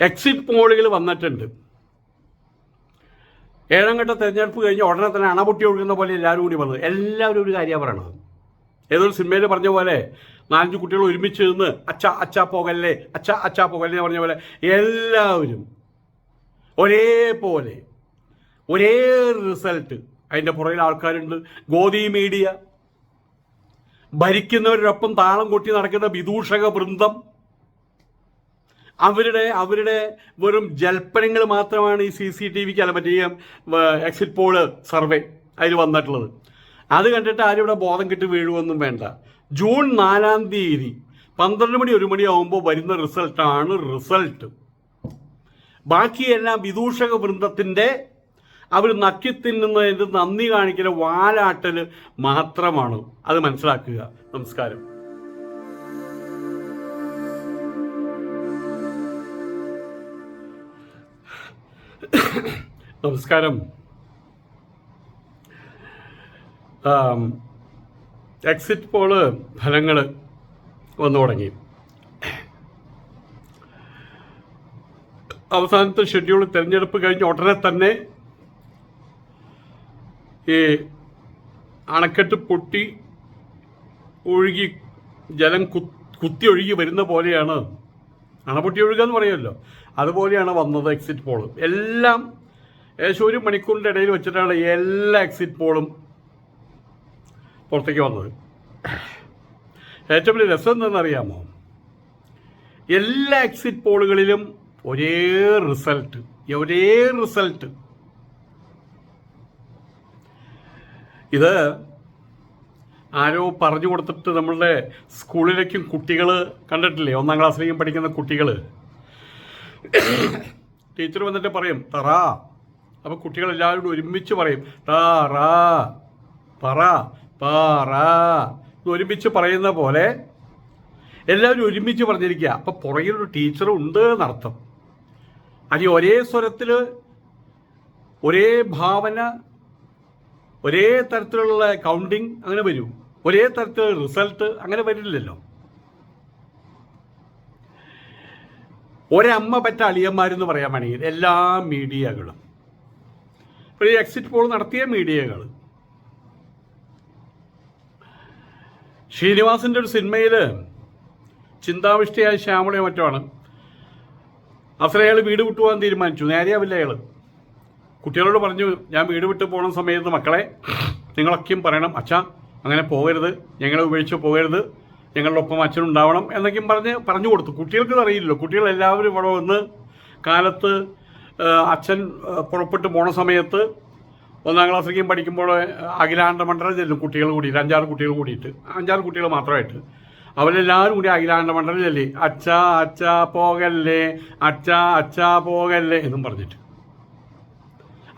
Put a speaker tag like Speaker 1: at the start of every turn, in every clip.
Speaker 1: Exit പോളുകൾ വന്നിട്ടുണ്ട്. ഏഴാം ഘട്ട തെരഞ്ഞെടുപ്പ് കഴിഞ്ഞ് ഉടനെ തന്നെ അണപൊട്ടി ഒഴുകുന്ന പോലെ എല്ലാവരും കൂടി വന്നത് എല്ലാവരും ഒരു കാര്യമാണ് പറയണത്. ഏതൊരു സിനിമയിൽ പറഞ്ഞ പോലെ നാലഞ്ച് കുട്ടികൾ ഒരുമിച്ച് നിന്ന് അച്ഛ അച്ഛ പോകല്ലേ അച്ഛ അച്ഛ പോകല്ലേ പറഞ്ഞ പോലെ എല്ലാവരും ഒരേപോലെ ഒരേ റിസൾട്ട്. അതിന്റെ പുറകിൽ ആൾക്കാരുണ്ട്. ഗോതി മീഡിയ. ഭരിക്കുന്നവരോടൊപ്പം താളം കൊട്ടി നടക്കുന്ന വിദൂഷക വൃന്ദം. അവരുടെ അവരുടെ വെറും ജൽപ്പനങ്ങൾ മാത്രമാണ് ഈ സി സി ടി വിക്ക് അല്ല മറ്റേ എക്സിറ്റ് പോൾ സർവേ അതിൽ വന്നിട്ടുള്ളത്. അത് കണ്ടിട്ട് ആരും ഇവിടെ ബോധം കെട്ട് വീഴുവൊന്നും വേണ്ട. ജൂൺ നാലാം തീയതി പന്ത്രണ്ട് മണി ഒരു മണിയാകുമ്പോൾ വരുന്ന റിസൾട്ടാണ് റിസൾട്ട് ബാക്കിയെല്ലാം വിദൂഷക വൃന്ദത്തിന്റെ അവർ നക്കിത്തിന്നുന്നതിന്റെ നന്ദി കാണിക്കൽ വാലാട്ടൽ മാത്രമാണ്. അത് മനസ്സിലാക്കുക. നമസ്കാരം. നമസ്കാരം. എക്സിറ്റ് പോൾ ഫലങ്ങൾ വന്നു തുടങ്ങി. അവസാനത്തെ ഷെഡ്യൂൾ തിരഞ്ഞെടുപ്പ് കഴിഞ്ഞ ഉടനെ തന്നെ ഈ അണക്കെട്ട് പൊട്ടി ഒഴുകി ജലം കുത്തി ഒഴുകി വരുന്ന പോലെയാണ് അണപൊട്ടി ഒഴുകുക എന്ന് പറയുമല്ലോ അതുപോലെയാണ് വന്നത് എക്സിറ്റ് പോൾ എല്ലാം ഏകദേശം ഒരു മണിക്കൂറിന്റെ ഇടയിൽ വെച്ചിട്ടാണ് എല്ലാ എക്സിറ്റ് പോളും പുറത്തേക്ക് വന്നത്. ഏറ്റവും വലിയ രസം എന്തെന്നറിയാമോ എല്ലാ എക്സിറ്റ് പോളുകളിലും ഒരേ റിസൾട്ട് ഒരേ റിസൾട്ട് ഇത് ആരോ പറഞ്ഞു കൊടുത്തിട്ട് നമ്മളുടെ സ്കൂളിലേക്കും കുട്ടികൾ കണ്ടിട്ടില്ലേ? ഒന്നാം ക്ലാസ്സിലേക്കും പഠിക്കുന്ന കുട്ടികൾ ടീച്ചർ വന്നിട്ട് പറയും തറാ. അപ്പോൾ കുട്ടികൾ എല്ലാവരും കൂടി ഒരുമിച്ച് പറയും താറാ പറ പറ ഒരുമിച്ച് പറയുന്ന പോലെ എല്ലാവരും ഒരുമിച്ച് പറഞ്ഞിരിക്കുക. അപ്പം പുറകിലൊരു ടീച്ചർ ഉണ്ട് എന്നർത്ഥം. അത് ഒരേ സ്വരത്തിൽ ഒരേ ഭാവന ഒരേ തരത്തിലുള്ള കൗണ്ടിങ് അങ്ങനെ വരൂ. ഒരേ തരത്തിലുള്ള റിസൾട്ട് അങ്ങനെ വരില്ലല്ലോ. ഒരമ്മ പറ്റ അളിയന്മാരെന്ന് പറയാൻ വേണമെങ്കിൽ എല്ലാ മീഡിയകളും. ഈ എക്സിറ്റ് പോൾ നടത്തിയ മീഡിയകൾ ശ്രീനിവാസിന്റെ ഒരു സിനിമയിൽ ചിന്താവിഷ്ടയായ ശ്യാമളയോ മറ്റോ ആണ്. അസല അയാൾ വീട് വിട്ടു പോകാൻ തീരുമാനിച്ചു. നേരെയാവില്ല അയാൾ കുട്ടികളോട് പറഞ്ഞു ഞാൻ വീട് വിട്ട് പോകുന്ന സമയത്ത് മക്കളെ നിങ്ങളൊക്കെയും പറയണം അച്ഛാ അങ്ങനെ പോകരുത്. ഞങ്ങളെ ഉപേക്ഷിച്ച് പോകരുത്. ഞങ്ങളുടെ ഒപ്പം അച്ഛനുണ്ടാവണം എന്നൊക്കെയും പറഞ്ഞ് പറഞ്ഞു കൊടുത്തു. കുട്ടികൾക്ക് അറിയില്ലല്ലോ. കുട്ടികൾ എല്ലാവരും ഇവിടെ വന്ന് കാലത്ത് അച്ഛൻ പുറപ്പെട്ട് പോണ സമയത്ത് ഒന്നാം ക്ലാസ്സിലേക്കും പഠിക്കുമ്പോൾ അഖിലാണ്ട മണ്ഡലം ചെല്ലും കുട്ടികൾ കൂടിയിട്ട് അഞ്ചാറ് കുട്ടികൾ കൂടിയിട്ട് അഞ്ചാറ് കുട്ടികൾ മാത്രമായിട്ട്. അവരെല്ലാവരും കൂടി അഖിലാണ്ട മണ്ഡലം ചെല്ലി. അച്ഛ അച്ഛ പോകല്ലേ അച്ഛ അച്ഛ പോകല്ലേ എന്നും പറഞ്ഞിട്ട്.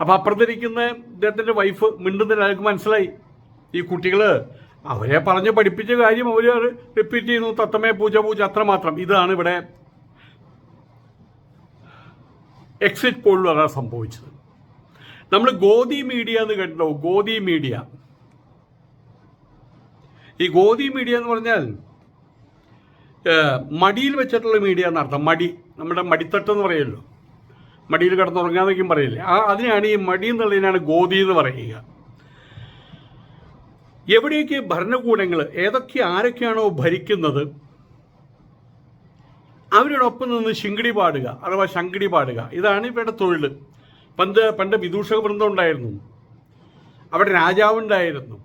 Speaker 1: അപ്പോൾ അപ്പുറത്തിരിക്കുന്ന ഇദ്ദേഹത്തിന്റെ വൈഫ് മിണ്ടുന്നില്ല അയാൾക്ക് മനസ്സിലായി. ഈ കുട്ടികൾ അവരെ പറഞ്ഞ് പഠിപ്പിച്ച കാര്യം അവർ റിപ്പീറ്റ് ചെയ്യുന്നു. തത്തമേ പൂജ പൂജ അത്രമാത്രം. ഇതാണ് ഇവിടെ എക്സിറ്റ് പോളിൽ വരാൻ സംഭവിച്ചത്. നമ്മൾ ഗോദി മീഡിയ എന്ന് കേട്ടോ ഗോദി മീഡിയ ഈ ഗോദി മീഡിയ എന്ന് പറഞ്ഞാൽ മടിയിൽ വെച്ചിട്ടുള്ള മീഡിയ എന്നർത്ഥം മടി. നമ്മുടെ മടിത്തട്ട് എന്ന് പറയുമല്ലോ മടിയിൽ കിടന്നുറങ്ങാന്നൊക്കെയും പറയില്ലേ? ആ അതിനാണ് ഈ മടി എന്നുള്ളതിനാണ് ഗോദി എന്ന് പറയുക. എവിടെയൊക്കെ ഭരണകൂടങ്ങൾ ഏതൊക്കെ ആരൊക്കെയാണോ ഭരിക്കുന്നത് അവരോടൊപ്പം നിന്ന് ശിങ്കിടി പാടുക അഥവാ ശങ്കിടി പാടുക. ഇതാണ് ഇവരുടെ തൊഴിൽ പണ്ട് പണ്ട് വിദൂഷക വൃന്ദം ഉണ്ടായിരുന്നു. അവിടെ രാജാവുണ്ടായിരുന്നു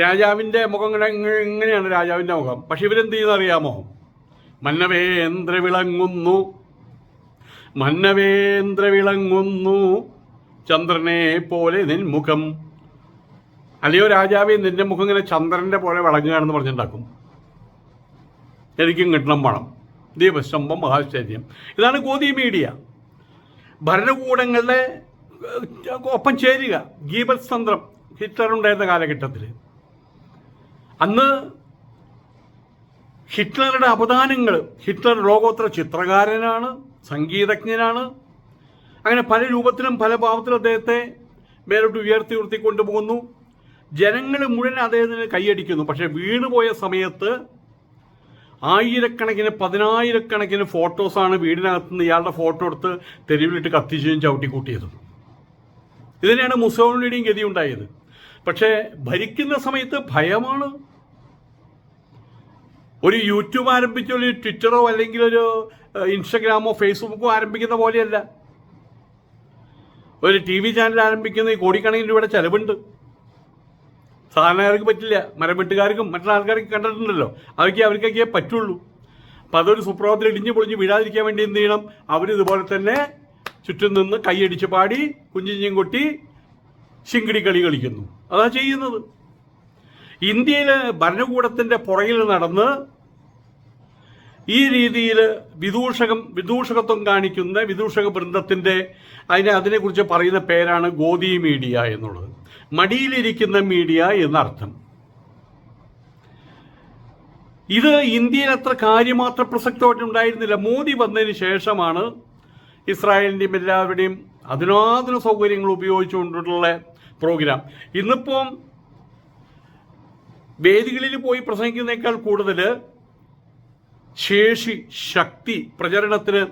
Speaker 1: രാജാവിന്റെ മുഖം എങ്ങനെയാണ് രാജാവിന്റെ മുഖം. പക്ഷെ ഇവരെന്ത് ചെയ്യുന്ന അറിയാമോ? മന്നവേന്ദ്ര വിളങ്ങുന്നു. മന്നവേന്ദ്ര വിളങ്ങുന്നു. ചന്ദ്രനെ പോലെ നിൻമുഖം. അല്ലയോ രാജാവേ നിന്റെ മുഖം ഇങ്ങനെ ചന്ദ്രന്റെ പോലെ വിളങ്ങുകയാണെന്ന് പറഞ്ഞിട്ടുണ്ടാക്കും. എനിക്കും കിട്ടണം പണം. ദീപസ്തംഭം മഹാശ്ചര്യം. ഇതാണ് ഗോതി മീഡിയ. ഭരണകൂടങ്ങളുടെ ഒപ്പം ചേരുക. ഗീബൽസ് തന്ത്രം ഹിറ്റ്ലർ ഉണ്ടായിരുന്ന കാലഘട്ടത്തിൽ അന്ന് ഹിറ്റ്ലറുടെ അപദാനങ്ങൾ ഹിറ്റ്ലർ ലോകോത്തര ചിത്രകാരനാണ് സംഗീതജ്ഞനാണ്. അങ്ങനെ പല രൂപത്തിലും പല ഭാവത്തിലും അദ്ദേഹത്തെ മേലോട്ട് ഉയർത്തി ഉയർത്തി കൊണ്ടുപോകുന്നു. ജനങ്ങൾ മുഴുവൻ അദ്ദേഹത്തിന് കൈയടിക്കുന്നു. പക്ഷെ വീണുപോയ സമയത്ത് ആയിരക്കണക്കിന് പതിനായിരക്കണക്കിന് ഫോട്ടോസാണ് വീടിനകത്ത് നിന്ന് ഇയാളുടെ ഫോട്ടോ എടുത്ത് തെരുവിലിട്ട് കത്തിച്ചും ചവിട്ടിക്കൂട്ടിയതും. ഇതിനെയാണ് മുസോളിനിയുടെയും ഗതി ഉണ്ടായത് പക്ഷേ ഭരിക്കുന്ന സമയത്ത് ഭയമാണ്. ഒരു യൂട്യൂബ് ആരംഭിച്ച ഒരു ട്വിറ്ററോ അല്ലെങ്കിൽ ഒരു ഇൻസ്റ്റഗ്രാമോ ഫേസ്ബുക്കോ ആരംഭിക്കുന്ന പോലെയല്ല. ഒരു ടി വി ചാനൽ ആരംഭിക്കുന്ന ഈ കോടിക്കണക്കിന് രൂപയുടെ ചെലവുണ്ട്. സാധാരണക്കാർക്ക് പറ്റില്ല. മരമെട്ടുകാർക്കും മറ്റുള്ള ആൾക്കാർക്ക് കണ്ടിട്ടുണ്ടല്ലോ. അവർക്ക് അവർക്കൊക്കെ പറ്റുള്ളൂ. അപ്പം അതൊരു സുപ്രഭാതത്തിൽ ഇടിഞ്ഞു പൊളിഞ്ഞ് വീഴാതിരിക്കാൻ വേണ്ടി എന്ത് ചെയ്യണം? അവരിതുപോലെ തന്നെ ചുറ്റും നിന്ന് കൈയടിച്ച് പാടി കുഞ്ഞിഞ്ഞും കൊട്ടി ശിങ്കിടി കളി കളിക്കുന്നു. അതാ ചെയ്യുന്നത്. ഇന്ത്യയിൽ ഭരണകൂടത്തിന്റെ പുറകിൽ നടന്ന് ഈ രീതിയിൽ വിദൂഷകം വിദൂഷകത്വം കാണിക്കുന്ന വിദൂഷക വൃന്ദത്തിന്റെ അതിനെ അതിനെക്കുറിച്ച് പറയുന്ന പേരാണ് ഗോദി മീഡിയ എന്നുള്ളത്. മടിയിലിരിക്കുന്ന മീഡിയ എന്നർത്ഥം. ഇത് ഇന്ത്യയിൽ അത്ര കാര്യമാത്ര പ്രസക്തമായിട്ട് ഉണ്ടായിരുന്നില്ല മോദി വന്നതിന് ശേഷമാണ് ഇസ്രായേലിന്റെയും എല്ലാവരുടെയും അതിനാധുന സൗകര്യങ്ങൾ ഉപയോഗിച്ചുകൊണ്ടുള്ള പ്രോഗ്രാം. ഇന്നിപ്പം വേദികളിൽ പോയി പ്രസംഗിക്കുന്നേക്കാൾ കൂടുതൽ ശേഷി ശക്തി പ്രചരണത്തിന്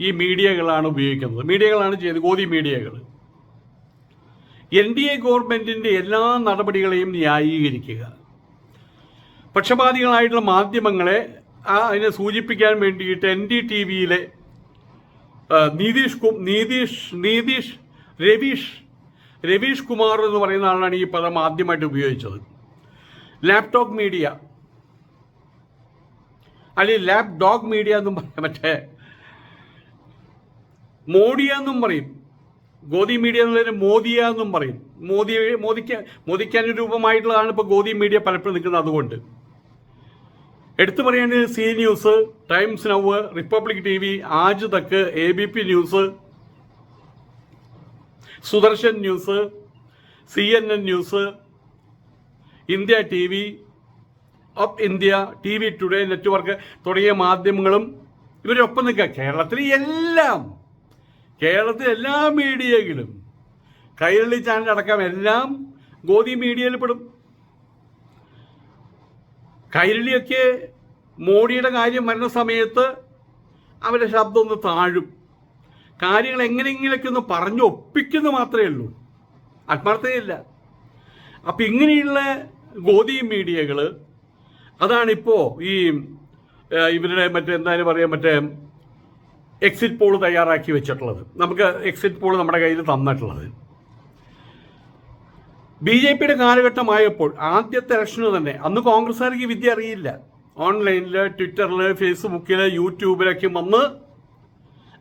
Speaker 1: ഈ മീഡിയകളാണ് ഉപയോഗിക്കുന്നത്. മീഡിയകളാണ് ചെയ്ത് ഗോതി മീഡിയകൾ. എൻ ഡി എ ഗവൺമെന്റിന്റെ എല്ലാ നടപടികളെയും ന്യായീകരിക്കുക. പക്ഷപാതികളായിട്ടുള്ള മാധ്യമങ്ങളെ അതിനെ സൂചിപ്പിക്കാൻ വേണ്ടിയിട്ട് എൻ ഡി ടി വിയിലെ നീതീഷ് നീതീഷ് നീതീഷ് രവീഷ് രവീഷ് കുമാർ എന്ന് പറയുന്ന ആളാണ് ഈ പദം ആദ്യമായിട്ട് ഉപയോഗിച്ചത്. Laptop media. അല്ലെങ്കിൽ ലാപ് ഡോഗ് മീഡിയ എന്നും പറയാം. മറ്റേ മോഡിയ എന്നും പറയും. ഗോദി മീഡിയ എന്നുള്ളതിന് മോദിയ എന്നും പറയും. മോദി മോദിക്ക് മോദിക്ക് അനുരൂപമായിട്ടുള്ളതാണ് ഇപ്പോൾ ഗോദി മീഡിയ പലപ്പോഴും നിൽക്കുന്നത് അതുകൊണ്ട്. എടുത്തു പറയേണ്ടത് Zee News Times Now Republic T V Aaj Tak A B P News Sudarshan News C N N News India T V up India T V Today network തുടങ്ങിയ മാധ്യമങ്ങളും ഇവരൊപ്പം നിൽക്കുക. കേരളത്തിൽ എല്ലാം കേരളത്തിലെ എല്ലാ മീഡിയകളും കൈരളി ചാനൽ അടക്കം എല്ലാം ഗോതി മീഡിയയിൽ പെടും. കൈരളിയൊക്കെ മോഡിയുടെ കാര്യം വരുന്ന സമയത്ത് അവരുടെ ശബ്ദം ഒന്ന് താഴും. കാര്യങ്ങൾ എങ്ങനെയെങ്കിലൊക്കെ ഒന്ന് പറഞ്ഞു ഒപ്പിക്കുന്നു മാത്രമേ ഉള്ളൂ. ആത്മാർത്ഥതയില്ല. അപ്പം ഇങ്ങനെയുള്ള ഗോതി മീഡിയകൾ അതാണിപ്പോൾ ഈ ഇവരുടെ മറ്റേ എന്തായാലും പറയാം മറ്റേ എക്സിറ്റ് പോൾ തയ്യാറാക്കി വെച്ചിട്ടുള്ളത്. നമുക്ക് എക്സിറ്റ് പോൾ നമ്മുടെ കയ്യിൽ തന്നിട്ടുള്ളത്. ബി ജെ പിയുടെ കാലഘട്ടമായപ്പോൾ ആദ്യത്തെ ഇലക്ഷന് തന്നെ അന്ന് കോൺഗ്രസ്സുകാർക്ക് വിദ്യ അറിയില്ല. ഓൺലൈനിൽ ട്വിറ്ററിൽ ഫേസ്ബുക്കിൽ യൂട്യൂബിലൊക്കെ വന്ന്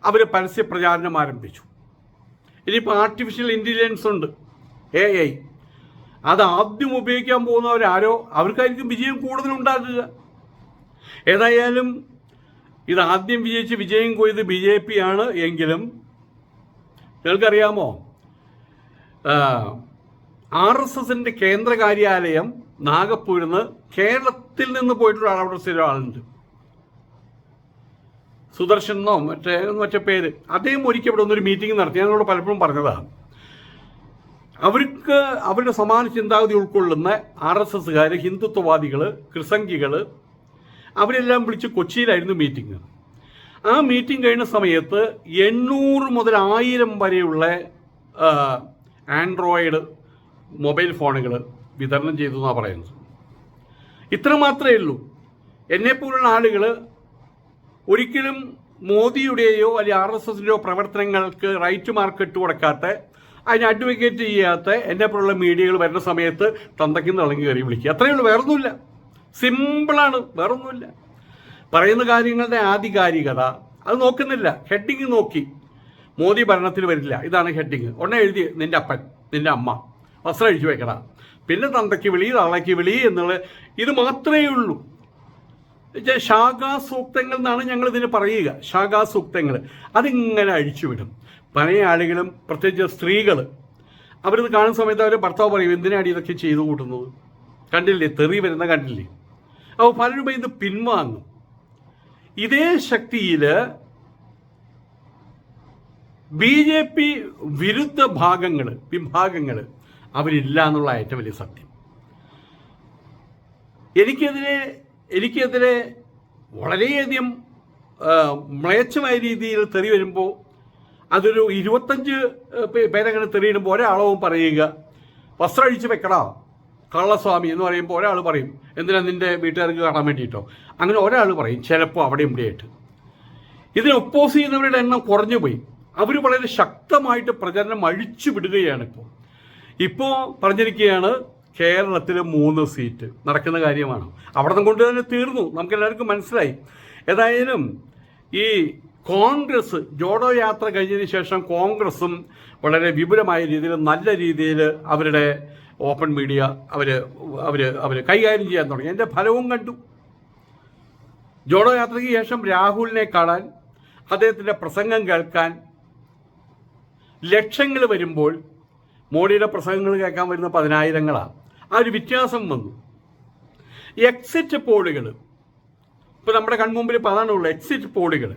Speaker 1: അവർ പരസ്യ പ്രചാരണം ആരംഭിച്ചു. ഇനിയിപ്പോൾ ആർട്ടിഫിഷ്യൽ ഇന്റലിജൻസ് ഉണ്ട് എ ഐ അത് ആദ്യം ഉപയോഗിക്കാൻ പോകുന്നവരാരോ അവർക്കായിരിക്കും വിജയം കൂടുതലുണ്ടാകുക ഏതായാലും ഇത് ആദ്യം വിജയിച്ച് വിജയം കൊയ്ത് ബി ജെ പി ആണ് എങ്കിലും നിങ്ങൾക്കറിയാമോ ആർ എസ് എസിന്റെ കേന്ദ്ര കാര്യാലയം നാഗപ്പൂരിൽ നിന്ന് കേരളത്തിൽ നിന്ന് പോയിട്ടുള്ള അവിടെ സ്ഥിരം ആളുണ്ട്. സുദർശൻ എന്നോ മറ്റേ മറ്റേ പേര്. അദ്ദേഹം ഒരിക്കൽ ഇവിടെ ഒന്നൊരു മീറ്റിംഗ് നടത്തി. ഞങ്ങളോട് പലപ്പോഴും പറഞ്ഞതാണ് അവർക്ക് അവരുടെ സമാന ചിന്താഗതി ഉൾക്കൊള്ളുന്ന ആർ എസ് എസ്സുകാർ ഹിന്ദുത്വവാദികൾ ക്രിസംഗികൾ അവരെല്ലാം വിളിച്ച് കൊച്ചിയിലായിരുന്നു മീറ്റിംഗ് ആ മീറ്റിംഗ് കഴിഞ്ഞ സമയത്ത് എണ്ണൂറ് മുതൽ ആയിരം വരെയുള്ള ആൻഡ്രോയിഡ് മൊബൈൽ ഫോണുകൾ വിതരണം ചെയ്തു എന്നാണ് പറയുന്നത്. ഇത്ര മാത്രമേ ഉള്ളൂ. എന്നെപ്പോലുള്ള ആളുകൾ ഒരിക്കലും മോദിയുടെയോ അല്ലെങ്കിൽ ആർ എസ് എസിന്റെയോ പ്രവർത്തനങ്ങൾക്ക് റൈറ്റ് മാർക്കറ്റ് കൊടുക്കാത്ത അതിനെ അഡ്വക്കേറ്റ് ചെയ്യാത്ത എന്നെപ്പോലുള്ള മീഡിയകൾ വരുന്ന സമയത്ത് തന്തയ്ക്കുന്ന ഇളങ്ങി കയറി വിളിക്കുക. അത്രയേ ഉള്ളൂ. വേറൊന്നുമില്ല. സിമ്പിളാണ് വേറൊന്നുമില്ല. പറയുന്ന കാര്യങ്ങളുടെ ആധികാരികത അത് നോക്കുന്നില്ല. ഹെഡിങ് നോക്കി. മോദി ഭരണത്തിൽ വരില്ല. ഇതാണ് ഹെഡിങ് ഉടനെ എഴുതി നിന്റെ അപ്പൻ നിന്റെ അമ്മ വസ്ത്രം അഴിച്ചു വെക്കട. പിന്നെ തന്തയ്ക്ക് വിളി തള്ളയ്ക്ക് വിളി എന്നുള്ള ഇത് മാത്രമേ ഉള്ളൂ. ശാഖാസൂക്തങ്ങൾ എന്നാണ് ഞങ്ങൾ ഇതിന് പറയുക. ശാഖാസൂക്തങ്ങൾ. അതിങ്ങനെ അഴിച്ചുവിടും പല ആളുകളും പ്രത്യേകിച്ച് സ്ത്രീകൾ അവരിത് കാണുന്ന സമയത്ത് അവർ ഭർത്താവ് പറയും എന്തിനാണ് ഇതൊക്കെ ചെയ്തു കൂട്ടുന്നത്? കണ്ടില്ലേ? തെറി വരുന്ന കണ്ടില്ലേ? അപ്പോൾ പലരും ഇത് പിൻവാങ്ങും. ഇതേ ശക്തിയിൽ ബി ജെ പി വിരുദ്ധ ഭാഗങ്ങൾ വിഭാഗങ്ങൾ അവരില്ല എന്നുള്ള ഏറ്റവും വലിയ സത്യം. എനിക്കെതിരെ എനിക്കെതിരെ വളരെയധികം മ്ലേച്ഛമായ രീതിയിൽ തെറി വരുമ്പോൾ അതൊരു ഇരുപത്തഞ്ച് പേരങ്ങനെ തെറിയിടുമ്പോൾ ഒരാളവും പറയുക വസ്ത്രം അഴിച്ച് വെക്കടാ കള്ളസ്വാമി എന്ന് പറയുമ്പോൾ ഒരാൾ പറയും എന്തിനാ നിന്റെ വീട്ടുകാർക്ക് കാണാൻ വേണ്ടിയിട്ടോ? അങ്ങനെ ഒരാൾ പറയും ചിലപ്പോൾ അവിടെ ഇവിടെയായിട്ട്. ഇതിനെ ഒപ്പോസ് ചെയ്യുന്നവരുടെ എണ്ണം കുറഞ്ഞു പോയി. അവർ വളരെ ശക്തമായിട്ട് പ്രചരണം അഴിച്ചു വിടുകയാണ് ഇപ്പോൾ ഇപ്പോൾ പറഞ്ഞിരിക്കുകയാണ് കേരളത്തിൽ മൂന്ന് സീറ്റ് നടക്കുന്ന കാര്യമാണ്. അവിടെ നിന്ന് കൊണ്ട് തന്നെ തീർന്നു. നമുക്ക് എല്ലാവർക്കും മനസ്സിലായി. ഏതായാലും ഈ കോൺഗ്രസ് ജോഡോ യാത്ര കഴിഞ്ഞതിന് ശേഷം കോൺഗ്രസും വളരെ വിപുലമായ രീതിയിൽ നല്ല രീതിയിൽ അവരുടെ ഓപ്പൺ മീഡിയ അവർ അവർ അവർ കൈകാര്യം ചെയ്യാൻ തുടങ്ങി. എന്റെ ഫലവും കണ്ടു. ജോഡോ യാത്രയ്ക്ക് ശേഷം രാഹുലിനെ കാണാൻ അദ്ദേഹത്തിന്റെ പ്രസംഗം കേൾക്കാൻ ലക്ഷങ്ങൾ വരുമ്പോൾ മോഡിയുടെ പ്രസംഗങ്ങൾ കേൾക്കാൻ വരുന്ന പതിനായിരങ്ങളാണ്. ആ ഒരു വ്യത്യാസം വന്നു. എക്സിറ്റ് പോളുകൾ ഇപ്പോൾ നമ്മുടെ കൺമുമ്പിൽ ഇപ്പോൾ അതാണുള്ളത് എക്സിറ്റ് പോളുകൾ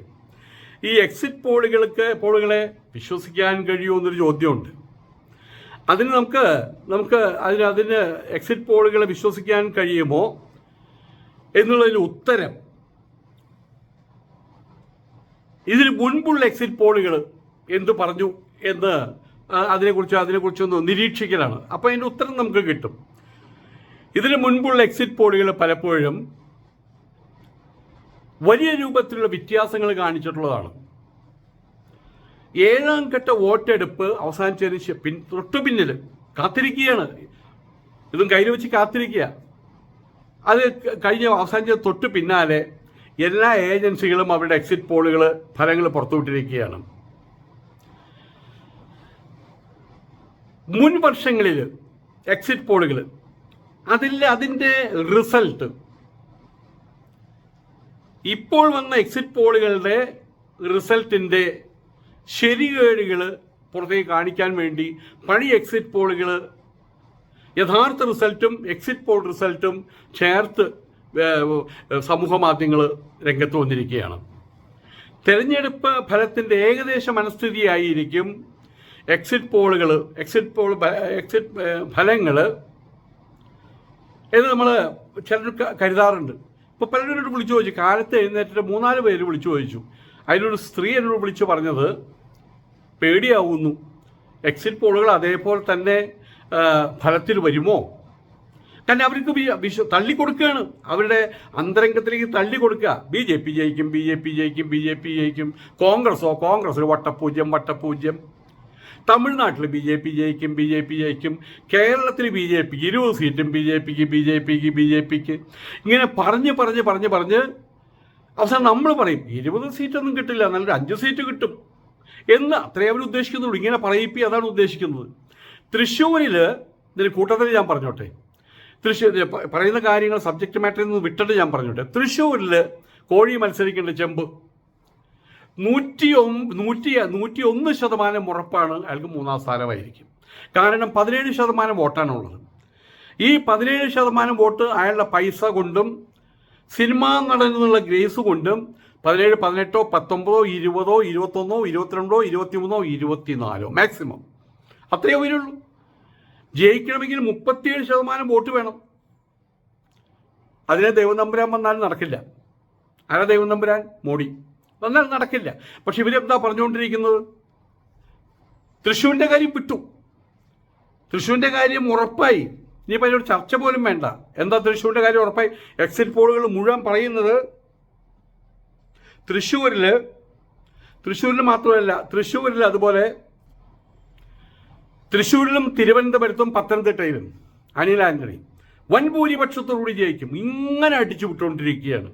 Speaker 1: ഈ എക്സിറ്റ് പോളുകൾക്ക് പോളുകളെ വിശ്വസിക്കാൻ കഴിയുമോ എന്നൊരു ചോദ്യമുണ്ട്. അതിന് നമുക്ക് നമുക്ക് അതിന് അതിന് എക്സിറ്റ് പോളുകളെ വിശ്വസിക്കാൻ കഴിയുമോ എന്നുള്ളതിന് ഉത്തരം. ഇതിന് മുൻപുള്ള എക്സിറ്റ് പോളുകൾ എന്ത് പറഞ്ഞു എന്ന് അതിനെക്കുറിച്ച് അതിനെക്കുറിച്ചൊന്ന് നിരീക്ഷിക്കലാണ്. അപ്പോൾ അതിന്റെ ഉത്തരം നമുക്ക് കിട്ടും. ഇതിന് മുൻപുള്ള എക്സിറ്റ് പോളുകൾ പലപ്പോഴും വലിയ രൂപത്തിലുള്ള വ്യത്യാസങ്ങൾ കാണിച്ചിട്ടുള്ളതാണ്. ഏഴാം ഘട്ട വോട്ടെടുപ്പ് അവസാനിച്ചതിന് പിൻ തൊട്ടു പിന്നിൽ കാത്തിരിക്കുകയാണ്. ഇതും കയ്യിൽ വെച്ച് കാത്തിരിക്കുക. അത് കഴിഞ്ഞ അവസാനിച്ച തൊട്ട് പിന്നാലെ എല്ലാ ഏജൻസികളും അവരുടെ എക്സിറ്റ് പോളുകൾ ഫലങ്ങൾ പുറത്തുവിട്ടിരിക്കുകയാണ്. മുൻ വർഷങ്ങളിൽ എക്സിറ്റ് പോളുകൾ അതിൽ അതിന്റെ റിസൾട്ട് ഇപ്പോൾ വന്ന എക്സിറ്റ് പോളുകളുടെ റിസൾട്ടിന്റെ ശരികേടുകൾ പുറത്തേക്ക് കാണിക്കാൻ വേണ്ടി പഴയ എക്സിറ്റ് പോളുകൾ യഥാർത്ഥ റിസൾട്ടും എക്സിറ്റ് പോൾ റിസൾട്ടും ചേർത്ത് സമൂഹ മാധ്യമങ്ങൾ രംഗത്ത് വന്നിരിക്കുകയാണ്. തെരഞ്ഞെടുപ്പ് ഫലത്തിന്റെ ഏകദേശ മനസ്ഥിതിയായിരിക്കും എക്സിറ്റ് പോളുകൾ എക്സിറ്റ് പോൾ എക്സിറ്റ് ഫലങ്ങൾ എന്ന് നമ്മൾ ചിലർ കരുതാറുണ്ട്. ഇപ്പോൾ പലരോട് വിളിച്ചു ചോദിച്ചു കാലത്ത് എഴുന്നേറ്റിട്ട് മൂന്നാൽ പേര് വിളിച്ചു ചോദിച്ചു. അതിലൊരു സ്ത്രീ എന്നോട് വിളിച്ചു പറഞ്ഞത് പേടിയാവുന്നു. എക്സിറ്റ് പോളുകൾ അതേപോലെ തന്നെ ഫലത്തിൽ വരുമോ? കാരണം അവർക്ക് വിശ്വ തള്ളിക്കൊടുക്കുകയാണ്. അവരുടെ അന്തരംഗത്തിലേക്ക് തള്ളിക്കൊടുക്കുക. ബി ജെ പി ജയിക്കും ബി ജെ പി ജയിക്കും ബി ജെ പി ജയിക്കും. കോൺഗ്രസോ കോൺഗ്രസ് വട്ടപൂജ്യം വട്ടപൂജ്യം. തമിഴ്നാട്ടിൽ ബി ജെ പി ജയിക്കും ബി ജെ പി ജയിക്കും. കേരളത്തിൽ ബി ജെ പിക്ക് ഇരുപത് സീറ്റും ബി ജെ പിക്ക് ബി ജെ പിക്ക് ബി ജെ പിക്ക് ഇങ്ങനെ പറഞ്ഞ് പറഞ്ഞ് പറഞ്ഞ് പറഞ്ഞ് അവസാനം നമ്മൾ പറയും ഇരുപത് സീറ്റൊന്നും കിട്ടില്ല നല്ലൊരു അഞ്ച് സീറ്റ് കിട്ടും. എന്ന് അത്രേ അവർ ഉദ്ദേശിക്കുന്നുള്ളൂ. ഇങ്ങനെ പറയിപ്പി അതാണ് ഉദ്ദേശിക്കുന്നത്. തൃശ്ശൂരിൽ ഇതിന് കൂട്ടത്തിൽ ഞാൻ പറഞ്ഞോട്ടെ. തൃശ്ശൂർ പറയുന്ന കാര്യങ്ങൾ സബ്ജക്റ്റ് മാറ്ററിൽ നിന്ന് വിട്ടിട്ട് ഞാൻ പറഞ്ഞോട്ടെ. തൃശ്ശൂരിൽ കോഴി മത്സരിക്കേണ്ട ചെമ്പ് നൂറ്റി നൂറ്റി നൂറ്റി ഒന്ന് ശതമാനം ഉറപ്പാണ് അയാൾക്ക് മൂന്നാം സ്ഥാനമായിരിക്കും. കാരണം പതിനേഴ് ശതമാനം വോട്ടാണുള്ളത്. ഈ പതിനേഴ് ശതമാനം വോട്ട് അയാളുടെ പൈസ കൊണ്ടും സിനിമാ നടൻ എന്നുള്ള ഗ്രേസ് കൊണ്ടും പതിനേഴ് പതിനെട്ടോ പത്തൊമ്പതോ ഇരുപതോ ഇരുപത്തൊന്നോ ഇരുപത്തിരണ്ടോ ഇരുപത്തിമൂന്നോ ഇരുപത്തിനാലോ മാക്സിമം. അത്രയേ വരുള്ളൂ ജയിക്കണമെങ്കിൽ മുപ്പത്തിയേഴ് ശതമാനം വോട്ട് വേണം. അതിനെ ദൈവം നമ്പുരാൻ വന്നാലും നടക്കില്ല. ആരാ ദൈവം നമ്പുരാൻ? മോഡി. വന്നാൽ നടക്കില്ല. പക്ഷെ ഇവരെന്താ പറഞ്ഞുകൊണ്ടിരിക്കുന്നത്? തൃശ്ശൂരിന്റെ കാര്യം വിട്ടു. തൃശ്ശൂരിന്റെ കാര്യം ഉറപ്പായി. ഇനിയിപ്പോൾ അതിനൊരു ചർച്ച പോലും വേണ്ട. എന്താ തൃശ്ശൂരിന്റെ കാര്യം ഉറപ്പായി? എക്സിറ്റ് പോളുകൾ മുഴുവൻ പറയുന്നത് തൃശ്ശൂരിൽ തൃശ്ശൂരിൽ മാത്രമല്ല തൃശ്ശൂരിൽ അതുപോലെ തൃശ്ശൂരിലും തിരുവനന്തപുരത്തും പത്തനംതിട്ടയിലും അനിൽ ആന്റണി. വൻ ഭൂരിപക്ഷത്തോടുകൂടി ജയിക്കും. ഇങ്ങനെ അടിച്ചു വിട്ടുകൊണ്ടിരിക്കുകയാണ്.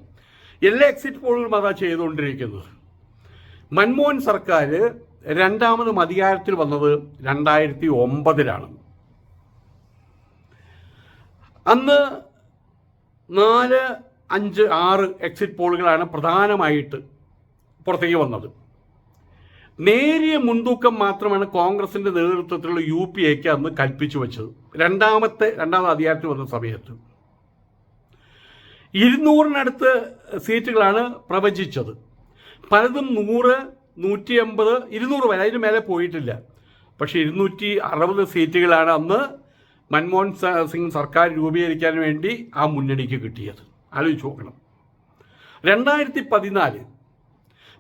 Speaker 1: എല്ലാ എക്സിറ്റ് പോളുകളും അതാ ചെയ്തുകൊണ്ടിരിക്കുന്നത്. മൻമോഹൻ സർക്കാർ രണ്ടാമതും അധികാരത്തിൽ വന്നത് രണ്ടായിരത്തി ഒമ്പതിലാണ് അന്ന് നാല് അഞ്ച് ആറ് എക്സിറ്റ് പോളുകളാണ് പ്രധാനമായിട്ട് പുറത്തേക്ക് വന്നത്. നേരിയ മുൻതൂക്കം മാത്രമാണ് കോൺഗ്രസിന്റെ നേതൃത്വത്തിലുള്ള യു പി എക്ക് അന്ന് കൽപ്പിച്ചു വെച്ചത്. രണ്ടാമത്തെ രണ്ടാമത് അധികാരത്തിൽ വന്ന സമയത്ത്. ഇരുന്നൂറിനടുത്ത് സീറ്റുകളാണ് പ്രവചിച്ചത്. പലതും നൂറ് നൂറ്റി അമ്പത് ഇരുന്നൂറ് വരെ. അതിന് മേലെ പോയിട്ടില്ല. പക്ഷേ ഇരുന്നൂറ്റി അറുപത് സീറ്റുകളാണ് അന്ന് മൻമോഹൻ സിംഗ് സർക്കാർ രൂപീകരിക്കാൻ വേണ്ടി ആ മുന്നണിക്ക് കിട്ടിയത്. ആലോചിച്ച് നോക്കണം. രണ്ടായിരത്തി പതിനാല്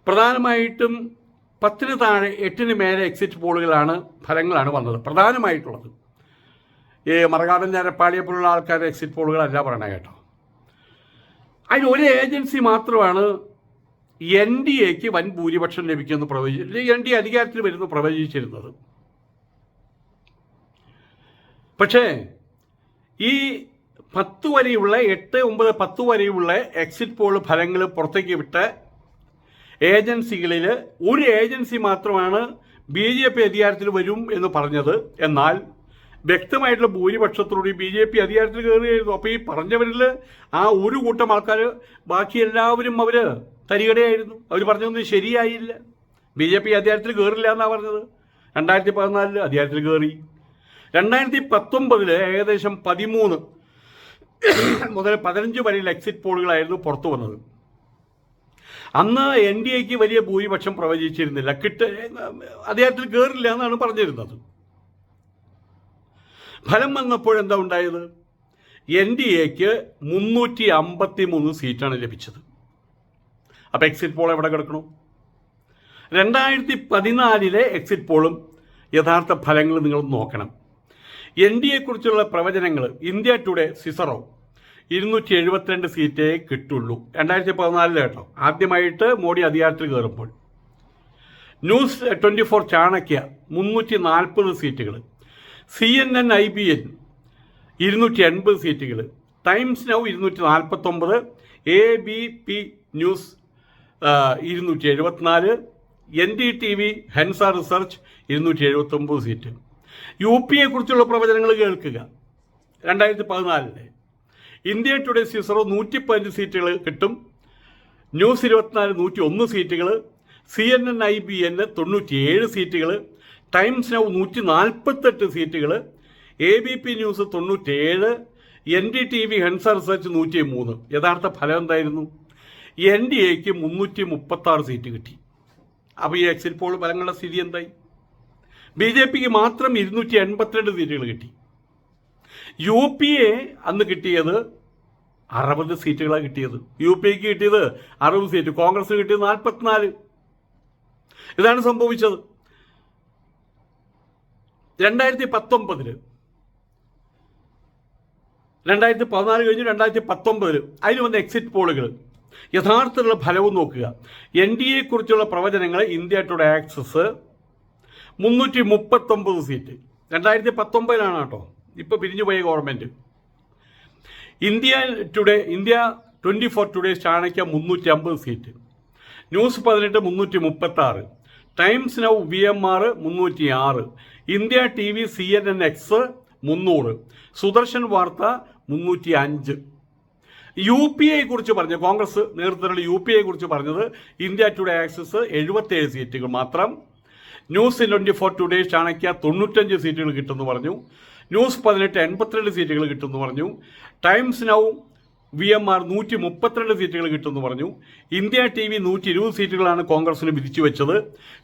Speaker 1: പ്രധാനമായിട്ടും പത്തിന് താഴെ എട്ടിന് മേലെ എക്സിറ്റ് പോളുകളാണ് ഫലങ്ങളാണ് വന്നത്. പ്രധാനമായിട്ടുള്ളത്. ഈ മറകാടൻ ഞരപ്പാളിയെ പോലുള്ള ആൾക്കാരുടെ എക്സിറ്റ് പോളുകളല്ല പറയണേ കേട്ടോ. അതിന് ഒരു ഏജൻസി മാത്രമാണ് എൻ ഡി എക്ക് വൻ ഭൂരിപക്ഷം ലഭിക്കുമെന്ന് പ്രവചിച്ചു എൻ ഡി അധികാരത്തിൽ വരുന്നു പ്രവചിച്ചിരുന്നത്. പക്ഷേ ഈ പത്ത് വരെയുള്ള എട്ട് ഒമ്പത് പത്ത് വരെയുള്ള എക്സിറ്റ് പോൾ ഫലങ്ങൾ പുറത്തേക്ക് വിട്ട ഏജൻസികളിൽ ഒരു ഏജൻസി മാത്രമാണ് ബി ജെ പി അധികാരത്തിൽ വരും എന്ന് പറഞ്ഞത്. എന്നാൽ വ്യക്തമായിട്ടുള്ള ഭൂരിപക്ഷത്തോടെ ബി ജെ പി അധികാരത്തിൽ കയറുകയായിരുന്നു. അപ്പോൾ ഈ പറഞ്ഞവരിൽ ആ ഒരു കൂട്ടം ആൾക്കാർ ബാക്കി എല്ലാവരും അവർ തരികടയായിരുന്നു. അവർ പറഞ്ഞതൊന്നും ശരിയായില്ല. ബി ജെ പി അധികാരത്തിൽ കയറില്ല എന്നാണ് പറഞ്ഞത്. രണ്ടായിരത്തി പതിനാലിൽ അധികാരത്തിൽ കയറി. രണ്ടായിരത്തി പത്തൊമ്പതിൽ ഏകദേശം പതിമൂന്ന് മുതൽ പതിനഞ്ച് വരെയുള്ള എക്സിറ്റ് പോളുകളായിരുന്നു പുറത്തു വന്നത്. അന്ന് എൻ ഡി എക്ക് വലിയ ഭൂരിപക്ഷം പ്രവചിച്ചിരുന്നില്ല. കിട്ട് അദ്ദേഹത്തിൽ കയറില്ല എന്നാണ് പറഞ്ഞിരുന്നത്. ഫലം വന്നപ്പോൾ എന്താ ഉണ്ടായത്? എൻ ഡി എക്ക് മുന്നൂറ്റി അമ്പത്തി മൂന്ന് സീറ്റാണ് ലഭിച്ചത്. അപ്പോൾ എക്സിറ്റ് പോൾ എവിടെ കിടക്കണു? രണ്ടായിരത്തി പതിനാലിലെ എക്സിറ്റ് പോളും യഥാർത്ഥ ഫലങ്ങൾ നിങ്ങൾ നോക്കണം. എൻ ഡി എക്കുറിച്ചുള്ള പ്രവചനങ്ങൾ ഇന്ത്യ ടുഡേ സിസറോ ഇരുന്നൂറ്റി എഴുപത്തിരണ്ട് സീറ്റേ കിട്ടുള്ളൂ. രണ്ടായിരത്തി പതിനാലിൽ കേട്ടോ. ആദ്യമായിട്ട് മോഡി അധികാരത്തിൽ കയറുമ്പോൾ ന്യൂസ് ട്വന്റി ഫോർ ചാണക്യ മുന്നൂറ്റി നാൽപ്പത് സീറ്റുകൾ C N N I B N ഇരുന്നൂറ്റി എൺപത് സീറ്റുകൾ ടൈംസ് നൗ ഇരുന്നൂറ്റി നാൽപ്പത്തൊമ്പത് എ ബി പി ന്യൂസ് ഇരുന്നൂറ്റി എഴുപത്തിനാല് N D T V Hansa research ഇരുന്നൂറ്റി എഴുപത്തൊമ്പത് സീറ്റ്. യു പിയെ കുറിച്ചുള്ള പ്രവചനങ്ങൾ കേൾക്കുക. രണ്ടായിരത്തി പതിനാലിലെ ഇന്ത്യ ടുഡേ സീസറോ നൂറ്റി പതിനഞ്ച് സീറ്റുകൾ കിട്ടും. ന്യൂസ് ഇരുപത്തിനാല് നൂറ്റി ഒന്ന് സീറ്റുകൾ. C N N I B N തൊണ്ണൂറ്റിയേഴ് സീറ്റുകൾ. ടൈംസ് നൗ നൂറ്റി നാൽപ്പത്തെട്ട് സീറ്റുകൾ. എ ബി പി ന്യൂസ് തൊണ്ണൂറ്റേഴ് N D T V Hansa research നൂറ്റി മൂന്ന് യഥാർത്ഥ ഫലം എന്തായിരുന്നു? എൻ ഡി എക്ക് മുന്നൂറ്റി മുപ്പത്തി ആറ് സീറ്റ് കിട്ടി. അപ്പോൾ ഈ എക്സിറ്റ് പോൾ ഫലങ്ങളുടെ സ്ഥിതി എന്തായി? ബി ജെ പിക്ക് മാത്രം ഇരുന്നൂറ്റി എൺപത്തിരണ്ട് സീറ്റുകൾ കിട്ടി. യു പി എ അന്ന് കിട്ടിയത് അറുപത് സീറ്റുകളാണ് കിട്ടിയത്. യു പി എക്ക് കിട്ടിയത് അറുപത് സീറ്റ് കോൺഗ്രസ് കിട്ടിയത് നാൽപ്പത്തിനാല് ഇതാണ് സംഭവിച്ചത്. രണ്ടായിരത്തി പത്തൊമ്പതിൽ രണ്ടായിരത്തി പതിനാല് കഴിഞ്ഞ് രണ്ടായിരത്തി പത്തൊമ്പതിൽ അതിന് വന്ന എക്സിറ്റ് പോളുകൾ യഥാർത്ഥത്തിലുള്ള ഫലവും നോക്കുക. എൻ ഡി എ കുറിച്ചുള്ള പ്രവചനങ്ങൾ ഇന്ത്യ ടുഡേ ആക്സസ് മുന്നൂറ്റി മുപ്പത്തൊമ്പത് സീറ്റ്. രണ്ടായിരത്തി പത്തൊമ്പതിലാണ് കേട്ടോ. ഇപ്പോൾ പിരിഞ്ഞുപോയ government India Today India twenty four Today Chanakya മുന്നൂറ്റി അമ്പത് സീറ്റ്. ന്യൂസ് പതിനെട്ട് മുന്നൂറ്റി മുപ്പത്താറ് Times Now V M R മുന്നൂറ്റി ആറ് India T V C N N X മുന്നൂറ്. സുദർശൻ വാർത്ത മുന്നൂറ്റി അഞ്ച് യു പി എ കുറിച്ച് പറഞ്ഞ കോൺഗ്രസ് നേതൃത്വത്തിലുള്ള യു പി എ കുറിച്ച് പറഞ്ഞത് ഇന്ത്യ ടുഡേ ആക്സസ് എഴുപത്തേഴ് സീറ്റുകൾ മാത്രം. News twenty four Today Chanakya തൊണ്ണൂറ്റഞ്ച് സീറ്റുകൾ കിട്ടുമെന്ന് പറഞ്ഞു. ന്യൂസ് പതിനെട്ട് എൺപത്തിരണ്ട് സീറ്റുകൾ കിട്ടുമെന്ന് പറഞ്ഞു. Times Now V M R നൂറ്റി മുപ്പത്തിരണ്ട് സീറ്റുകൾ കിട്ടുമെന്ന് പറഞ്ഞു. ഇന്ത്യ ടി വി നൂറ്റി ഇരുപത് സീറ്റുകളാണ് കോൺഗ്രസിന് വിധിച്ചു വെച്ചത്.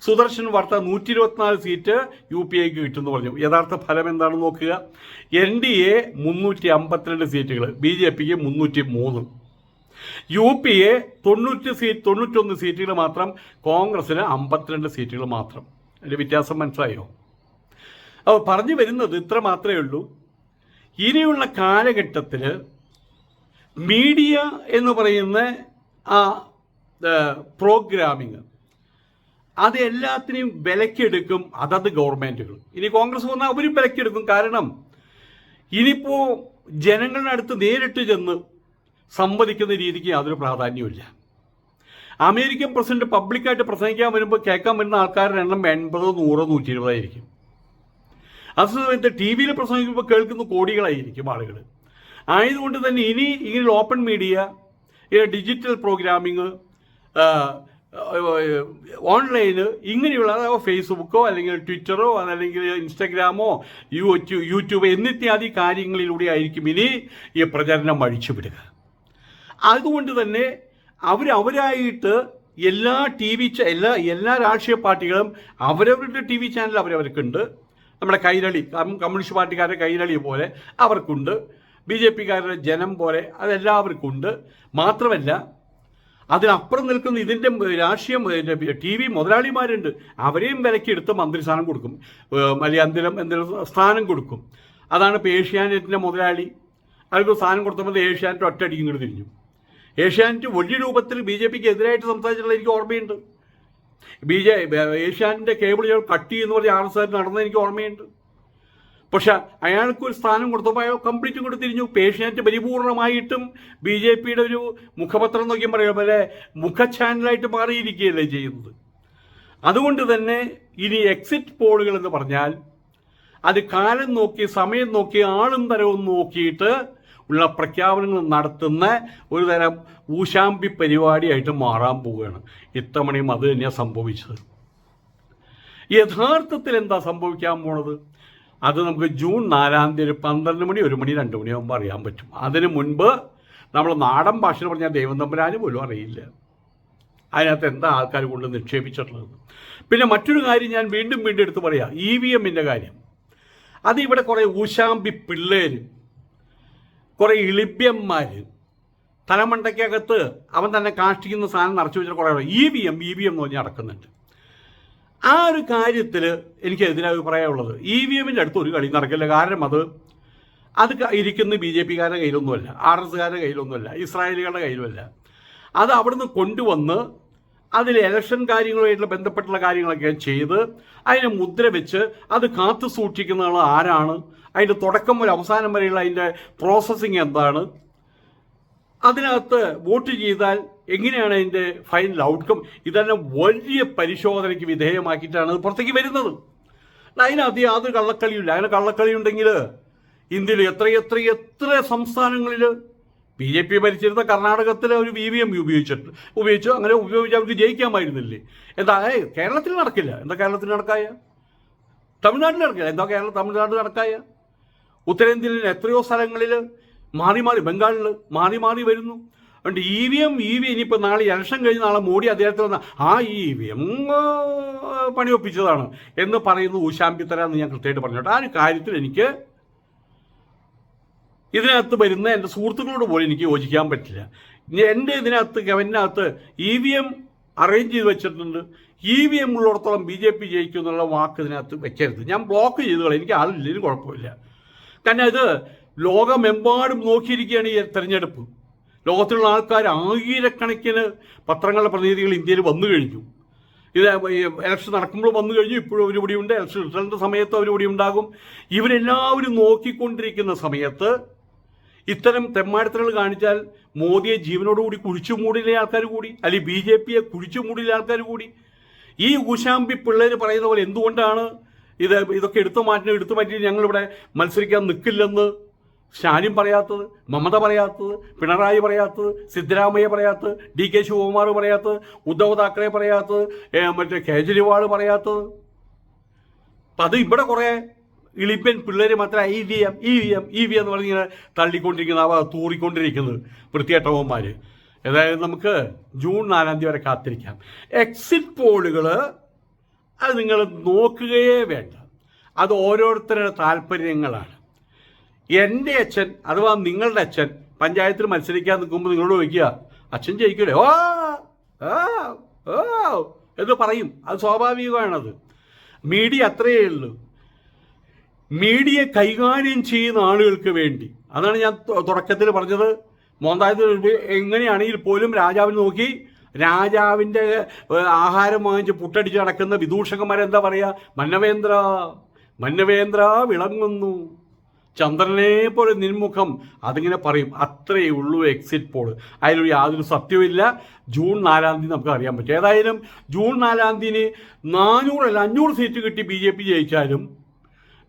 Speaker 1: സുദർശൻ വാർത്ത നൂറ്റി ഇരുപത്തിനാല് സീറ്റ് യു പി ഐക്ക് കിട്ടുമെന്ന് പറഞ്ഞു. യഥാർത്ഥ ഫലം എന്താണെന്ന് നോക്കുക. എൻ ഡി എ മുന്നൂറ്റി അമ്പത്തിരണ്ട് സീറ്റുകൾ ബി ജെ പിക്ക് മുന്നൂറ്റി മൂന്ന്. യു പി എ തൊണ്ണൂറ്റി സീറ്റ് തൊണ്ണൂറ്റൊന്ന് സീറ്റുകൾ മാത്രം കോൺഗ്രസിന് അമ്പത്തിരണ്ട് സീറ്റുകൾ മാത്രം. അതിന്റെ വ്യത്യാസം മനസ്സിലായോ? അപ്പോൾ പറഞ്ഞു വരുന്നത് ഇത്ര മാത്രമേ ഉള്ളൂ. ഇനിയുള്ള കാലഘട്ടത്തിൽ മീഡിയ എന്ന് പറയുന്ന ആ പ്രോഗ്രാമിങ് അത് എല്ലാത്തിനെയും വിലക്കെടുക്കും അതത് ഗവൺമെന്റുകൾ ഇനി കോൺഗ്രസ് വന്നാൽ അവരും വിലക്കെടുക്കും. കാരണം ഇനിയിപ്പോൾ ജനങ്ങളുടെ അടുത്ത് നേരിട്ട് ചെന്ന് സംവദിക്കുന്ന രീതിക്ക് യാതൊരു പ്രാധാന്യമില്ല അമേരിക്കൻ പ്രസിഡന്റ് പബ്ലിക്കായിട്ട് പ്രസംഗിക്കാൻ വരുമ്പോൾ കേൾക്കാൻ വരുന്ന ആൾക്കാരുടെ എണ്ണം എൺപതോ നൂറോ നൂറ്റി ഇരുപതായിരിക്കും അതേസമയത്ത് ടി വിയിൽ പ്രസംഗിക്കുമ്പോൾ കേൾക്കുന്ന കോടികളായിരിക്കും ആളുകൾ ആയതുകൊണ്ട് തന്നെ ഇനി ഇങ്ങനെ ഓപ്പൺ മീഡിയ ഡിജിറ്റൽ പ്രോഗ്രാമിങ് ഓൺലൈന് ഇങ്ങനെയുള്ള ഫേസ്ബുക്കോ അല്ലെങ്കിൽ ട്വിറ്ററോ അതല്ലെങ്കിൽ ഇൻസ്റ്റഗ്രാമോ യൂട്യൂബ് എന്നിത്യാദി കാര്യങ്ങളിലൂടെ ആയിരിക്കും ഇനി ഈ പ്രചരണം അഴിച്ചുവിടുക അതുകൊണ്ട് തന്നെ അവരവരായിട്ട് എല്ലാ ടി വി എല്ലാ എല്ലാ രാഷ്ട്രീയ പാർട്ടികളും അവരവരുടെ ടി വി ചാനൽ അവരവർക്കുണ്ട്. നമ്മുടെ കൈരളി കമ്മ്യൂണിസ്റ്റ് പാർട്ടിക്കാരുടെ കൈരളി പോലെ അവർക്കുണ്ട്. ബി ജെ പിക്കാരുടെ ജനം പോലെ അതെല്ലാവർക്കുണ്ട്. മാത്രമല്ല അതിനപ്പുറം നിൽക്കുന്ന ഇതിന്റെ രാഷ്ട്രീയം ടി വി മുതലാളിമാരുണ്ട്. അവരെയും വിലക്കെടുത്ത് മന്ത്രിസ്ഥാനം കൊടുക്കും. അല്ലെങ്കിൽ എന്തെങ്കിലും എന്തെങ്കിലും സ്ഥാനം കൊടുക്കും. അതാണ് ഇപ്പോൾ ഏഷ്യാനെറ്റിന്റെ മുതലാളി. അവർക്ക് സ്ഥാനം കൊടുത്തപ്പോൾ ഏഷ്യാനെറ്റ് ഒറ്റയടിക്കും ഇങ്ങോട്ട് തിരിഞ്ഞു. ഏഷ്യാനെറ്റ് വലിയ രൂപത്തിൽ ബി ജെ പിക്ക് എതിരായിട്ട് സംസാരിച്ചിട്ടുള്ള എനിക്ക് ഓർമ്മയുണ്ട്. ബി ജെ കേബിൾ കേബിളുകൾ കട്ട് ചെയ്യുന്ന പറഞ്ഞ ആർ എസ് ആർ നടന്നത് എനിക്ക് ഓർമ്മയുണ്ട്. പക്ഷെ അയാൾക്ക് ഒരു സ്ഥാനം കൊടുത്തപ്പോൾ അയാൾ കംപ്ലീറ്റ് കൂടി തിരിഞ്ഞു. പേഷ്യന്റ് പരിപൂർണമായിട്ടും ബി ജെ പിയുടെ ഒരു മുഖപത്രം നോക്കി പറയാം പോലെ മുഖ ചാനലായിട്ട് മാറിയിരിക്കുകയല്ലേ ചെയ്യുന്നത്. അതുകൊണ്ട് തന്നെ ഇനി എക്സിറ്റ് പോളുകൾ എന്ന് പറഞ്ഞാൽ അത് കാലം നോക്കി സമയം നോക്കി ആളും തരവും നോക്കിയിട്ട് ഉള്ള പ്രഖ്യാപനങ്ങൾ നടത്തുന്ന ഒരു തരം ഊശാമ്പി പരിപാടിയായിട്ട് മാറാൻ പോവുകയാണ്. ഇത്തവണയും അത് തന്നെയാണ് സംഭവിച്ചത്. യഥാർത്ഥത്തിൽ എന്താ സംഭവിക്കാൻ പോണത്? അത് നമുക്ക് ജൂൺ നാലാം തീയതി പന്ത്രണ്ട് മണി ഒരു മണി രണ്ട് മണിയാകുമ്പോൾ അറിയാൻ പറ്റും. അതിനു മുൻപ് നമ്മൾ നാടൻ ഭാഷയിൽ പറഞ്ഞാൽ ദൈവം തമ്പുരാന് പോലും അറിയില്ല. അതിനകത്ത് എന്താ ആൾക്കാർ കൊണ്ട് നിക്ഷേപിച്ചിട്ടുള്ളത്? പിന്നെ മറ്റൊരു കാര്യം ഞാൻ വീണ്ടും വീണ്ടും എടുത്ത് പറയാം ഇ വി എമ്മിന്റെ കാര്യം. അത് ഇവിടെ കുറേ ഊശാമ്പി പിള്ളേർ കുറേ ഇളിപ്യന്മാർ തലമണ്ടയ്ക്കകത്ത് അവൻ തന്നെ കാഷ്ടിക്കുന്ന സാധനം നിറച്ചു വെച്ചിട്ട് കുറേ E V M E V M എന്ന് പറഞ്ഞ് നടക്കുന്നുണ്ട്. ആ ഒരു കാര്യത്തിൽ എനിക്ക് എതിരഭിപ്രായമുള്ളത്. ഇ വി എമ്മിന്റെ അടുത്ത് ഒരു കളി നടക്കില്ല. കാരണം അത് അത് ഇരിക്കുന്ന ബി ജെ പിക്കാരുടെ കയ്യിലൊന്നുമല്ല. ആർ എസ് കാരുടെ കയ്യിലൊന്നുമല്ല. ഇസ്രായേലുകാരുടെ കയ്യിലുമല്ല. അത് അവിടുന്ന് കൊണ്ടുവന്ന് അതിൽ ഇലക്ഷൻ കാര്യങ്ങളുമായിട്ടുള്ള ബന്ധപ്പെട്ടുള്ള കാര്യങ്ങളൊക്കെ ചെയ്ത് അതിനെ മുദ്ര വെച്ച് അത് കാത്തു സൂക്ഷിക്കുന്നവൾ ആരാണ്? അതിന്റെ തുടക്കം മുതൽ അവസാനം വരെയുള്ള അതിന്റെ പ്രോസസ്സിങ് എന്താണ്? അതിനകത്ത് വോട്ട് ചെയ്താൽ എങ്ങനെയാണ് അതിന്റെ ഫൈനൽ ഔട്ട്കം ഇതെല്ലാം വലിയ പരിശോധനയ്ക്ക് വിധേയമാക്കിയിട്ടാണ് അത് പുറത്തേക്ക് വരുന്നത്. അതിനകത്ത് യാതൊരു കള്ളക്കളിയില്ല അങ്ങനെ കള്ളക്കളി ഉണ്ടെങ്കിൽ ഇന്ത്യയിൽ എത്ര എത്ര എത്ര സംസ്ഥാനങ്ങളിൽ ബി ജെ പി ഭരിച്ചിരുന്ന കർണാടകത്തിൽ ഒരു വി വി എം ഉപയോഗിച്ചിട്ട് ഉപയോഗിച്ചു അങ്ങനെ ഉപയോഗിച്ച് അവർക്ക് ജയിക്കാമായിരുന്നില്ലേ? എന്താ കേരളത്തിൽ നടക്കില്ല. എന്താ കേരളത്തിൽ നടക്കായ? തമിഴ്നാട്ടിൽ നടക്കില്ല. എന്താ കേരള തമിഴ്നാട് നടക്കായ? ഉത്തരേന്ത്യയിൽ എത്രയോ സ്ഥലങ്ങളിൽ മാറി മാറി ബംഗാളിൽ മാറി മാറി വരുന്നു. അതുകൊണ്ട് E V M E V ഇനിയിപ്പോൾ നാളെ ഇലക്ഷൻ കഴിഞ്ഞ് നാളെ മോഡി അദ്ദേഹത്തിൽ വന്ന ആ ഇ വി എം പണിയൊപ്പിച്ചതാണ് എന്ന് പറയുന്നത് ഊശാമ്പിത്തരാന്ന് ഞാൻ കൃത്യമായിട്ട് പറഞ്ഞോട്ടെ ആ ഒരു കാര്യത്തിൽ എനിക്ക് ഇതിനകത്ത് വരുന്ന എന്റെ സുഹൃത്തുക്കളോട് പോലും എനിക്ക് യോജിക്കാൻ പറ്റില്ല. എന്റെ ഇതിനകത്ത് ഗവനകത്ത് ഇ വി എം അറേഞ്ച് ചെയ്ത് വെച്ചിട്ടുണ്ട്. ഇ വി എം ഉള്ളിടത്തോളം ബി ജെ പി ജയിക്കും എന്നുള്ള വാക്ക് ഇതിനകത്ത് വെക്കരുത്. ഞാൻ ബ്ലോക്ക് കളയും. എനിക്ക് ആളില്ലെങ്കിലും കുഴപ്പമില്ല. കാരണം ഇത് ലോകമെമ്പാടും നോക്കിയിരിക്കുകയാണ് ഈ തെരഞ്ഞെടുപ്പ്. ലോകത്തിലുള്ള ആൾക്കാർ ആയിരക്കണക്കിന് പത്രങ്ങളുടെ പ്രതിനിധികൾ ഇന്ത്യയിൽ വന്നു കഴിഞ്ഞു. ഇത് ഇലക്ഷൻ നടക്കുമ്പോൾ വന്നു കഴിഞ്ഞു ഇപ്പോഴും അവർ ഇവിടെ ഉണ്ട് ഇലക്ഷൻ റിസൾട്ട് സമയത്ത് അവർ ഇവിടെ ഉണ്ടാകും ഇവരെല്ലാവരും നോക്കിക്കൊണ്ടിരിക്കുന്ന സമയത്ത് ഇത്തരം തെമ്മാടത്തലുകൾ കാണിച്ചാൽ മോദിയെ ജീവനോടുകൂടി കുഴിച്ചു മൂടിയിലെ ആൾക്കാർ കൂടി? അല്ലെങ്കിൽ ബി ജെ പിയെ കുഴിച്ചു മൂടിയിലെ ആൾക്കാർ കൂടി? ഈ ഉഷാമ്പി പിള്ളേർ പറയുന്ന പോലെ എന്തുകൊണ്ടാണ് ഇത് ഇതൊക്കെ എടുത്തു മാറ്റി എടുത്തു മാറ്റി ഞങ്ങളിവിടെ മത്സരിക്കാൻ നിൽക്കില്ലെന്ന് സ്റ്റാലിൻ പറയാത്തത് മമത പറയാത്തത് പിണറായി പറയാത്തത് സിദ്ധരാമയ്യ പറയാത്തത് ഡി കെ ശിവകുമാർ പറയാത്തത് ഉദ്ധവ് താക്കറെ പറയാത്തത് മറ്റേ കേജ്രിവാൾ പറയാത്തത്. അപ്പം അത് ഇവിടെ കുറേ ഇളിപ്പൻ പിള്ളേർ മാത്രമേ E V M E V M E V എന്ന് പറഞ്ഞിങ്ങനെ തള്ളിക്കൊണ്ടിരിക്കുന്ന അവ തൂറിക്കൊണ്ടിരിക്കുന്നത് വൃത്തിയേട്ടവന്മാർ ഏതായാലും നമുക്ക് ജൂൺ നാലാം തീയതി വരെ കാത്തിരിക്കാം. എക്സിറ്റ് പോളുകൾ അത് നിങ്ങൾ നോക്കുകയേ വേണ്ട. അത് ഓരോരുത്തരുടെ താല്പര്യങ്ങളാണ്. എന്റെ അച്ഛൻ അഥവാ നിങ്ങളുടെ അച്ഛൻ പഞ്ചായത്തിൽ മത്സരിക്കാൻ നിൽക്കുമ്പോൾ നിങ്ങളോട് ചോദിക്കുക അച്ഛൻ ജയിക്കൂലേ? ഓ ഓ എന്ന് പറയും. അത് സ്വാഭാവികമാണത്. മീഡിയ അത്രയേ ഉള്ളൂ. മീഡിയ കൈകാര്യം ചെയ്യുന്ന ആളുകൾക്ക് വേണ്ടി. അതാണ് ഞാൻ തുടക്കത്തിൽ പറഞ്ഞത്. മോന്തായത് എങ്ങനെയാണെങ്കിൽ പോലും രാജാവിനെ നോക്കി രാജാവിന്റെ ആഹാരം വാങ്ങിച്ച് പുട്ടടിച്ച് നടക്കുന്ന വിദൂഷകന്മാരെന്താ പറയുക മന്നവേന്ദ്ര മന്നവേന്ദ്ര വിളങ്ങുന്നു. ചന്ദ്രനെ പോലെ നിൻമുഖം അതിങ്ങനെ പറയും. അത്രയേ ഉള്ളൂ എക്സിറ്റ് പോൾ അതിലൊരു യാതൊരു സത്യവുമില്ല. ജൂൺ നാലാം തീയതി നമുക്ക് അറിയാൻ പറ്റും. ഏതായാലും ജൂൺ നാലാം തീയതി നാനൂറല്ല അഞ്ഞൂറ് സീറ്റ് കിട്ടി ബി ജെ പി ജയിച്ചാലും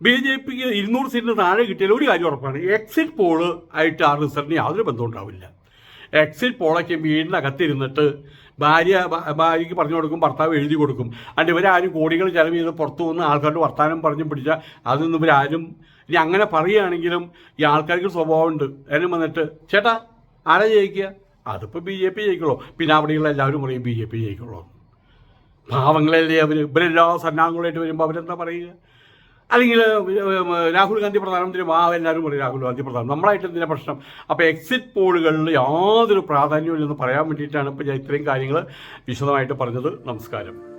Speaker 1: ബി ജെ പിക്ക് ഇരുന്നൂറ് സീറ്റിന് താഴെ കിട്ടിയാലും ഒരു കാര്യം ഉറപ്പാണ്. എക്സിറ്റ് പോൾ ആയിട്ട് ആ റിസൾട്ടിന് യാതൊരു ബന്ധവും ഉണ്ടാവില്ല. എക്സിറ്റ് പോളൊക്കെ വീടിനകത്തിരുന്നിട്ട് ഭാര്യ ഭാര്യയ്ക്ക് പറഞ്ഞു കൊടുക്കും ഭർത്താവ് എഴുതി കൊടുക്കും. അല്ലെങ്കിൽ ഇവരാരും കോടികൾ ചെലവ് ചെയ്ത് പുറത്തു വന്ന് ആൾക്കാരുടെ വർത്തമാനം പറഞ്ഞു പിടിച്ചാൽ അതൊന്നും ഇവരാരും ഇനി അങ്ങനെ പറയുകയാണെങ്കിലും ഈ ആൾക്കാർക്ക് സ്വഭാവമുണ്ട്. അതിനും വന്നിട്ട് ചേട്ടാ ആരാ ജയിക്കുക? അതിപ്പോൾ ബി ജെ പി ജയിക്കുള്ളൂ. പിന്നെ അവിടെയുള്ള എല്ലാവരും പറയും ബി ജെ പി ജയിക്കുള്ളൂ. പാവങ്ങളല്ലേ അവർ ഇവരെല്ലാ സന്നാഹങ്ങളായിട്ട് വരുമ്പോൾ അവരെന്താ പറയുക? അല്ലെങ്കിൽ രാഹുൽ ഗാന്ധി പ്രധാനമന്ത്രി വാ എല്ലാവരും പറയും രാഹുൽ ഗാന്ധി പ്രധാനം. നമ്മളായിട്ട് എന്തിനാ പ്രശ്നം? അപ്പോൾ എക്സിറ്റ് പോളുകളിൽ യാതൊരു പ്രാധാന്യവും ഇല്ലെന്ന് പറയാൻ വേണ്ടിയിട്ടാണ് ഇപ്പോൾ ഞാൻ ഇത്രയും കാര്യങ്ങൾ വിശദമായിട്ട് പറഞ്ഞത്. നമസ്കാരം.